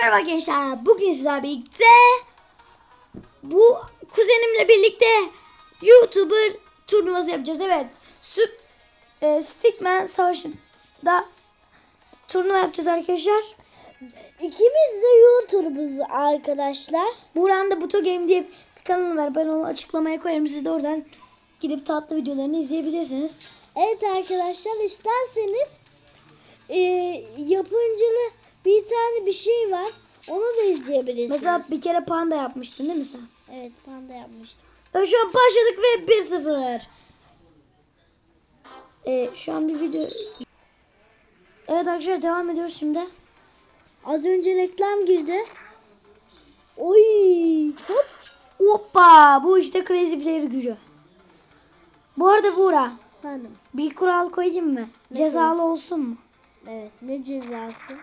merhaba gençler. Bugün sizlerle birlikte bu kuzenimle birlikte YouTuber turnuvası yapacağız. Evet. Süp, e, Stickman Savaşı'nda turnuva yapacağız arkadaşlar. İkimiz de YouTuber'ız arkadaşlar. Buran da Buto Game diye bir kanalı var. Ben onu açıklamaya koyarım. Siz de oradan gidip tatlı videolarını izleyebilirsiniz. Evet arkadaşlar isterseniz e, yapımcılı bir tane bir şey var. Onu da izleyebilirsiniz. Mesela bir kere panda yapmıştın değil mi sen? Evet panda yapmıştım. Evet şu an başladık ve 1-0. Ee, şu an bir video... Evet arkadaşlar devam ediyoruz şimdi. Az önce reklam girdi. Oy hop. Hoppa bu işte crazy player gücü. Bu arada Buğra Efendim. bir kural koyayım mı? Cezalı olsun mu? Evet ne cezası?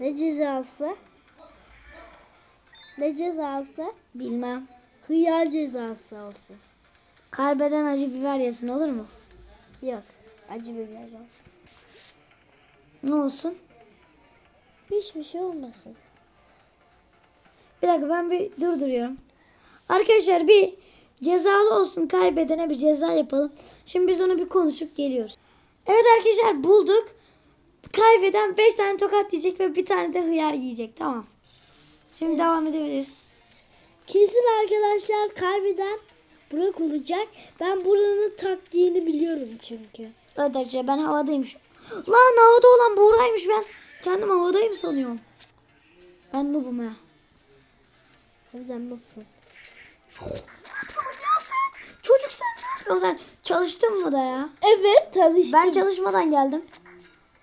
Ne cezası? Ne cezası? Bilmem. Hıyar cezası olsun. Kaybeden acı biber yesin olur mu? Yok. Acı biber olsun. Ne olsun? Hiçbir şey olmasın. Bir dakika ben bir durduruyorum. Arkadaşlar bir cezalı olsun kaybedene bir ceza yapalım. Şimdi biz onu bir konuşup geliyoruz. Evet arkadaşlar bulduk. Kaybeden 5 tane tokat yiyecek ve bir tane de hıyar yiyecek. Tamam. Şimdi devam edebiliriz. Kesin arkadaşlar kaybeden Burak olacak. Ben buranın taktiğini biliyorum çünkü. Evet arkadaşlar ben havadayım şu. Lan havada olan Buğra'ymış ben. Kendim havadayım sanıyorum. Ben noobum ya. Sen? Çocuk sen ne yapıyorsun sen? Çalıştın mı da ya? Evet tanıştım. Ben çalışmadan geldim.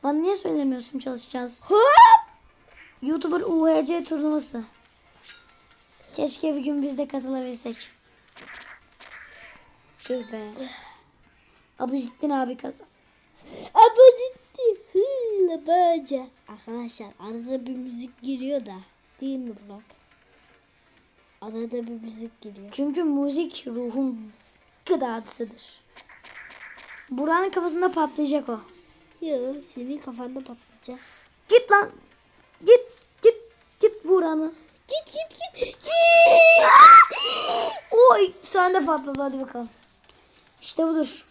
Bana niye söylemiyorsun çalışacağız? Hop! YouTuber UHC turnuvası. Keşke bir gün biz de katılabilsek. Tüh be. Abuzettin abi kazan. Apozitti. Hılla baca. Arkadaşlar arada bir müzik giriyor da. Değil mi Burak? Arada bir müzik giriyor. Çünkü müzik ruhun gıdasıdır. Buranın kafasında patlayacak o. Yok senin kafanda patlayacak. Git lan. Git. Git. Git Buran'ı. Git git git. Git. Oy sen de patladı hadi bakalım. İşte budur.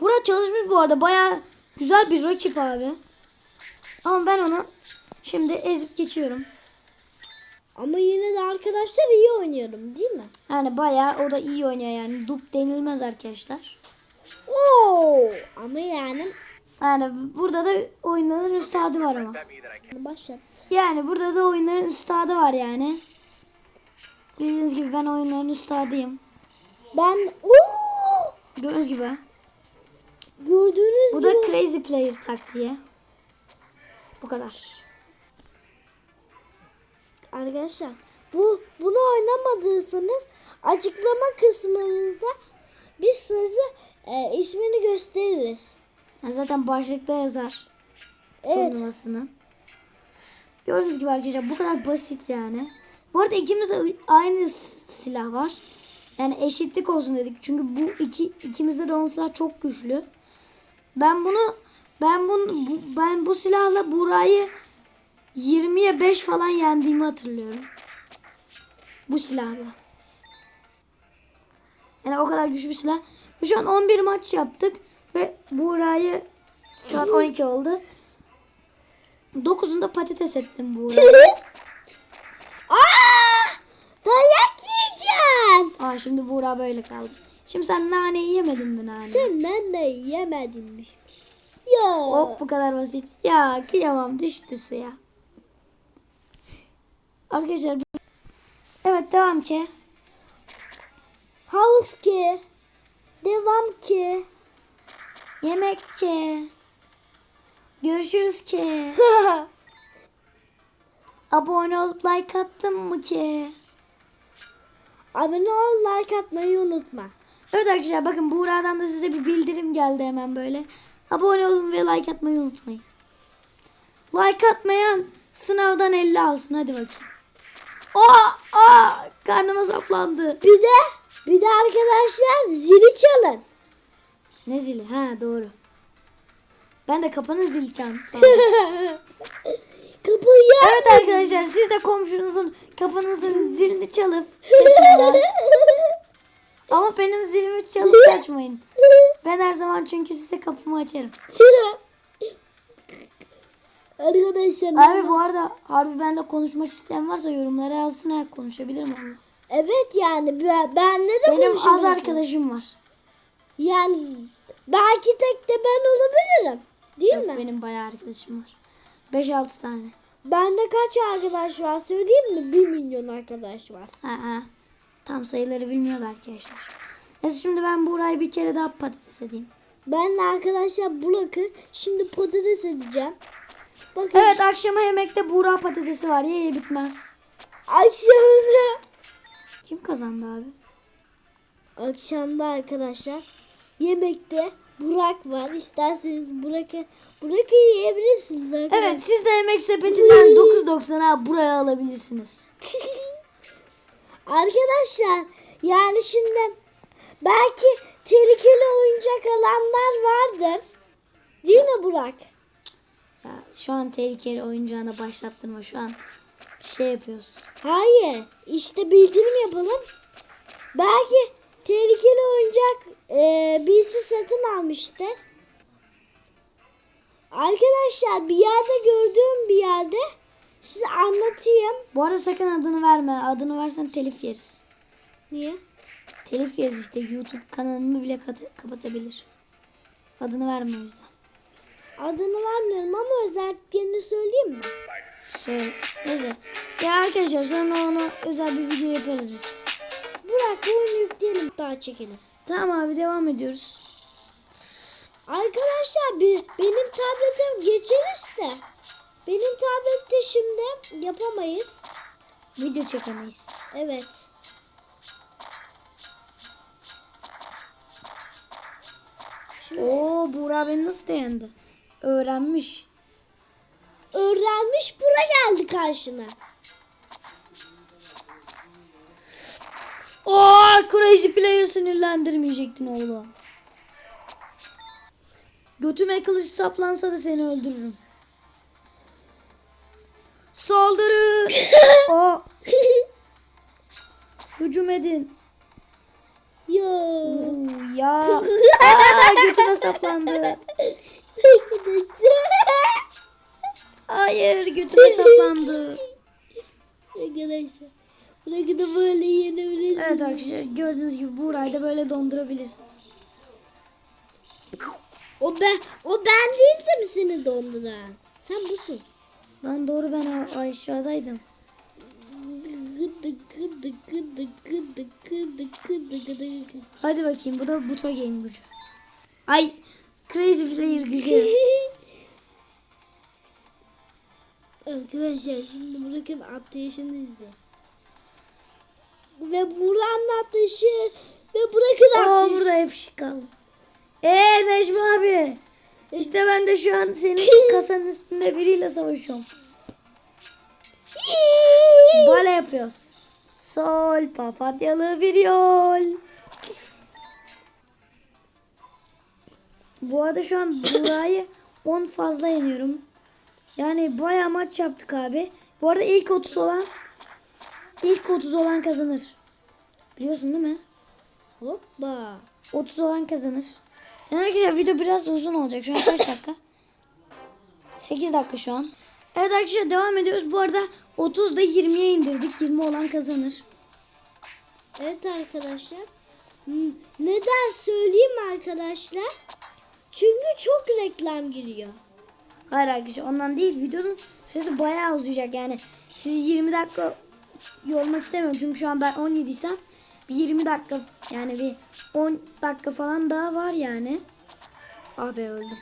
Burak çalışmış bu arada. Baya güzel bir rakip abi. Ama ben onu şimdi ezip geçiyorum. Ama yine de arkadaşlar iyi oynuyorum değil mi? Yani baya o da iyi oynuyor yani. Dup denilmez arkadaşlar. Oo! Ama yani Yani burada da oyunların üstadı var ama. başlat. Yani burada da oyunların üstadı var yani. Bildiğiniz gibi ben oyunların üstadıyım. Ben Oo! Gördüğünüz gibi. Gördüğünüz Bu gibi. da crazy player taktiği. Bu kadar. Arkadaşlar bu bunu oynamadıysanız açıklama kısmınızda biz size e, ismini gösteririz. Yani zaten başlıkta yazar. Evet. turnuvasının. Gördüğünüz gibi arkadaşlar bu kadar basit yani. Bu arada ikimizde aynı silah var. Yani eşitlik olsun dedik. Çünkü bu iki ikimizde de silah çok güçlü. Ben bunu ben bunu bu, ben bu silahla Buray'ı 20'ye 5 falan yendiğimi hatırlıyorum. Bu silahla. Yani o kadar güçlü bir silah. Şu an 11 maç yaptık ve Buray'ı şu an 12 oldu. 9'unda patates ettim Buğra'yı. Aa! Dayak yiyeceksin. Aa şimdi Buğra böyle kaldı. Şimdi sen naneyi yemedin mi nane? Sen de yemedinmiş. Ya. Hop bu kadar basit. Ya kıyamam düştü suya. Arkadaşlar Evet devam ki. House ki. Devam ki. Yemek ki. Görüşürüz ki. Abone olup like attın mı ki? Abone ol, like atmayı unutma. Evet arkadaşlar bakın Buğra'dan da size bir bildirim geldi hemen böyle. Abone olun ve like atmayı unutmayın. Like atmayan sınavdan 50 alsın hadi bakayım. Aa, aa, karnıma saplandı. Bir de bir de arkadaşlar zili çalın. Ne zili? Ha doğru. Ben de kapanın zil çan sandım. arkadaşlar siz de komşunuzun kapınızın zilini çalıp kaçın. Ama benim zilimi çalıp kaçmayın. Ben her zaman çünkü size kapımı açarım. Arkadaşlar. Abi bu arada harbi benimle konuşmak isteyen varsa yorumlara yazsın ha konuşabilirim onunla. Evet yani ben, benle de Benim az arkadaşım var. Yani belki tek de ben olabilirim. Değil Yok, mi? benim bayağı arkadaşım var. 5-6 tane. Bende kaç arkadaş var söyleyeyim mi? 1 milyon arkadaş var. Ha, ha. Tam sayıları bilmiyorlar arkadaşlar. Neyse şimdi ben Buğra'yı bir kere daha patates edeyim. Ben de arkadaşlar Burak'ı şimdi patates edeceğim. Bakın Evet akşama yemekte Buğra patatesi var. Ye ye bitmez. akşamda Kim kazandı abi? akşamda arkadaşlar yemekte Burak var. İsterseniz Burak'ı Burak'ı yiyebilirsiniz arkadaşlar. Evet siz de yemek sepetinden 9.90'a buraya alabilirsiniz. Arkadaşlar yani şimdi belki tehlikeli oyuncak alanlar vardır. Değil mi Burak? Ya, şu an tehlikeli oyuncağına başlattırma şu an şey yapıyoruz. Hayır. işte bildirim yapalım. Belki tehlikeli oyuncak e, birisi satın almıştı. Arkadaşlar bir yerde gördüğüm bir yerde size anlatayım. Bu arada sakın adını verme. Adını versen telif yeriz. Niye? Telif yeriz işte. YouTube kanalımı bile kapatabilir. Adını verme o yüzden. Adını vermiyorum ama özelliklerini söyleyeyim mi? Söyle. Neyse. Ya arkadaşlar sonra ona özel bir video yaparız biz. Burak bu oyunu yükleyelim daha çekelim. Tamam abi devam ediyoruz. Arkadaşlar bir, benim tabletim geçeriz de. Benim tablette şimdi yapamayız. Video çekemeyiz. Evet. Şimdi Oo Buğra beni nasıl dayandı? Öğrenmiş. öğrenmiş bura geldi karşına. Oo Crazy Player sinirlendirmeyecektin oğlum. Götüme kılıç saplansa da seni öldürürüm. Saldırı! o hücum edin. Yo. Ya. Aa, götüme saplandı. Hayır götüme saplandı. Arkadaşlar. Burak'ı da böyle yenebilirsiniz. Evet arkadaşlar gördüğünüz gibi Buğra'yı da böyle dondurabilirsiniz. O ben, o ben değil de mi seni donduran? Sen busun. Lan doğru ben aşağıdaydım. Hadi bakayım bu da Buto Game gücü. Ay Crazy Player gücü. Arkadaşlar şimdi Burak'ın atlayışını izle. Ve Burak'ın atlayışı ve Burak'ın Oo atlayışı. burada hep şık kaldım. Eee Necmi abi. İşte ben de şu an senin kasanın üstünde biriyle savaşıyorum. Bale yapıyoruz. Sol papatyalı bir yol. Bu arada şu an Burayı 10 fazla yeniyorum. Yani bayağı maç yaptık abi. Bu arada ilk 30 olan ilk 30 olan kazanır. Biliyorsun değil mi? Hoppa. 30 olan kazanır. Yani arkadaşlar video biraz uzun olacak. Şu an kaç dakika? 8 dakika şu an. Evet arkadaşlar devam ediyoruz. Bu arada 30'da 20'ye indirdik. 20 olan kazanır. Evet arkadaşlar. Hmm, Neden söyleyeyim arkadaşlar? Çünkü çok reklam giriyor. Hayır arkadaşlar ondan değil. Videonun süresi bayağı uzayacak. Yani sizi 20 dakika yormak istemiyorum. Çünkü şu an ben 17 isem bir 20 dakika yani bir 10 dakika falan daha var yani. Ah be öldüm.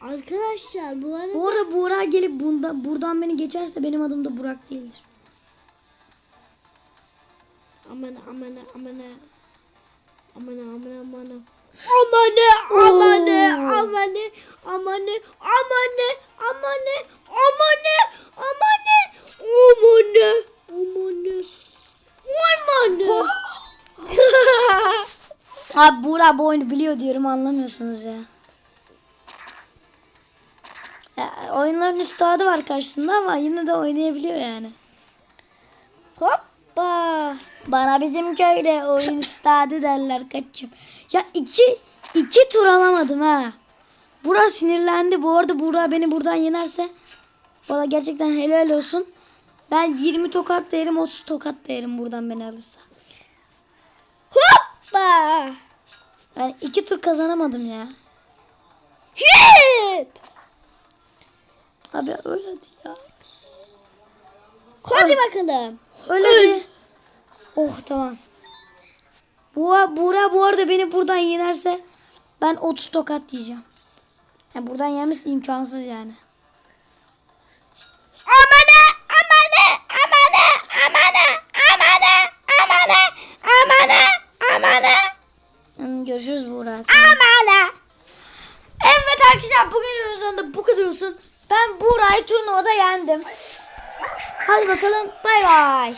Arkadaşlar bu arada Bu arada Buğra gelip bunda, buradan beni geçerse benim adım da Burak değildir. aman aman aman aman aman aman Amane, amane, amane, amane, amane, amane, amane, amane, amane, amane, amane. Abi Buğra bu oyunu biliyor diyorum anlamıyorsunuz ya. ya oyunların üstadı var karşısında ama yine de oynayabiliyor yani. Hoppa. Bana bizim köyde oyun üstadı derler kaçım. Ya iki, iki tur alamadım ha. Burak sinirlendi. Bu arada Burak beni buradan yenerse valla gerçekten helal olsun. Ben 20 tokat derim 30 tokat derim buradan beni alırsa. Hoppa. Yani iki tur kazanamadım ya. Hüp. Abi öyle hadi ya. Hadi bakalım. Öyle hadi. Oh tamam. Buğra, Buğra bu arada beni buradan yenerse ben 30 tokat diyeceğim. Yani buradan yenmesi imkansız yani. Olsun. Ben Buğra'yı turnuvada yendim. Hadi bakalım bay bay.